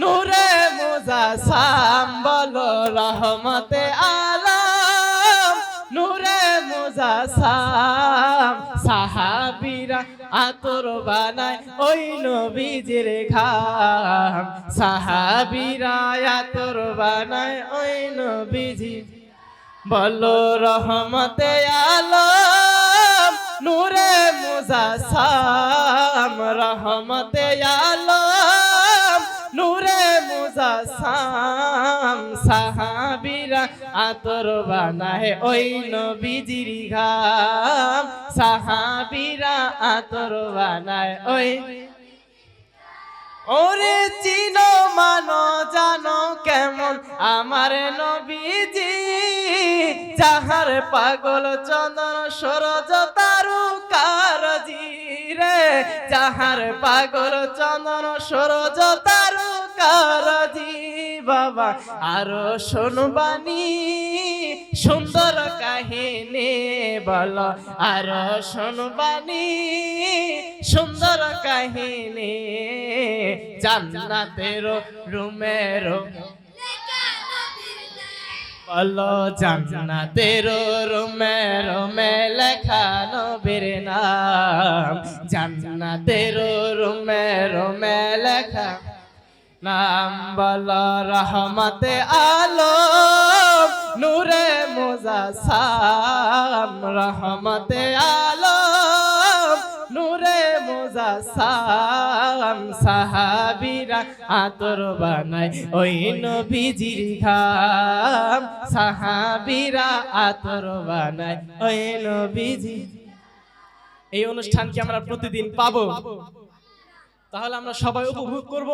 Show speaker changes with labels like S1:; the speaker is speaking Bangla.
S1: নূরে মুজাসাম বলো রহমতে আলম। নূরে মুজাসাম সাহাবিরা আতর বানায় ওই নবীজির ঘাম। সাহাবিরা আতর বানায় ওই নবীজি। বলো রহমতে আলম। নূরে মুজাসাম রহমতে মুজাসাম সাহাবিরা আতর বানায় ওই নবীজির ঘাম। সাহাবিরা আতর বানায় ওই ওরে চিনো মানো জানো কেমন আমার নবীজি। যাহার পাগল চন্দন সরজ তারু কারজি রে। যাহার পাগল চন্দন সরজ তারু বাবা। আরও শুনবানি সুন্দর কাহিনী বল। আরও শুনবানি সুন্দর কাহিনী জান্নাতের রুমের বলো, জান্নাতের রুমে রুমে লেখা নবীর নাম। জান্নাতের রুমে রুমে লেখা নাম বল রহমতে আলো, নূরে মুজাসাম। রহমতে আলো, নূরে মুজাসাম। সাহাবিরা আতর বানায় ওই নবীজির ঘাম। সাহাবিরা আতর বানায় ওই নবীজি এই অনুষ্ঠান কি আমরা প্রতিদিন পাবো। তাহলে আমরা সবাই উপভোগ করব।